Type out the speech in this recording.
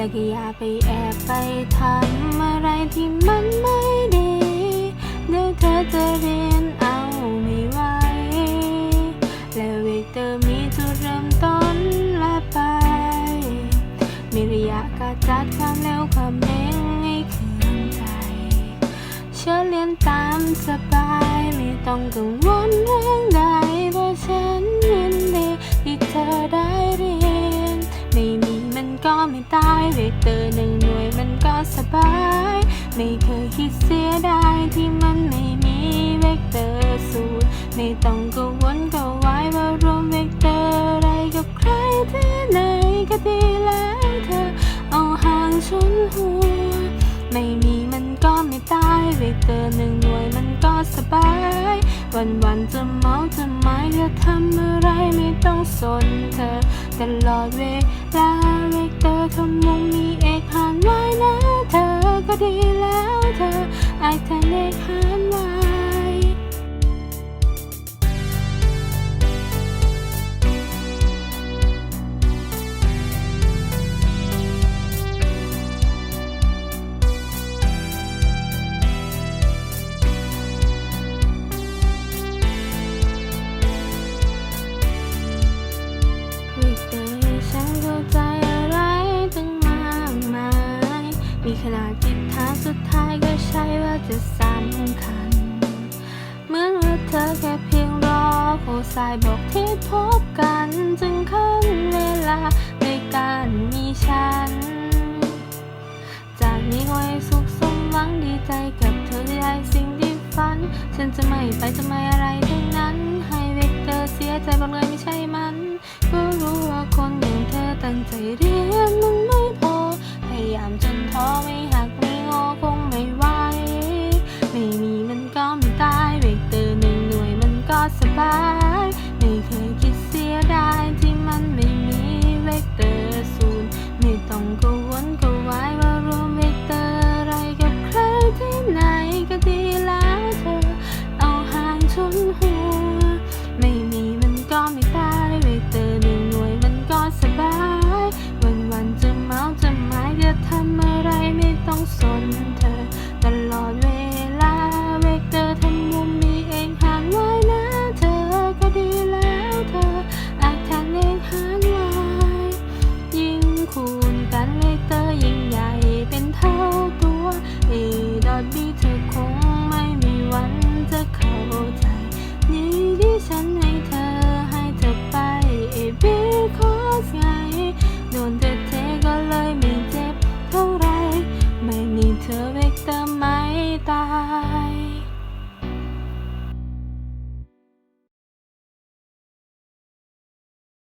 และก็อย่าไปแอบไปทำอะไรที่มันไม่ดี เดี๋ยวเธอจะเรียนเอาไม่ไหวและเวกเตอร์มีจุดเริ่มต้นและไปมีระยะกระจัดความเร็วความเร่งให้เคลื่อนใจ เชื่อเรียนตามสบายไม่ต้องกังวลเรื่องใดเพราะฉันยินดีที่เธอได้ ไม่ตายเวกเตอร์หนึ่งหน่วยมันก็สบาย ไม่เคยคิดเสียดายที่มันไม่มีเวกเตอร์สูตร ไม่ต้องกังวลกังวายว่ารวมเวกเตอร์อะไรกับใครที่ไหนก็ดีแล้วเธอเอาห่างฉันหัว ไม่มีมันก็ไม่ตายเวกเตอร์หนึ่งหน่วยมันก็สบาย วันวันๆจะเมาจะหมายจะทำอะไร ไม่ต้องสนเธอ ตลอดเวลาเวกเตอร์ทำมุมมีเอกหานไว้นะเธอก็ดีแล้วเธอไอแทนเอกหา สายบอกที่พบกันจึงขึ้นเวลาในการมีฉัน จากนี้ขอให้สุขสมหวังดีใจกับเธอที่ได้สิ่งที่ฝัน ฉันจะไม่ไปจะไม่อะไรทั้งนั้น ให้เวกเตอร์เสียใจบอกเลยไม่ใช่มัน ก็รู้ว่าคนอย่างเธอตั้งใจเรีย 넌 됐다.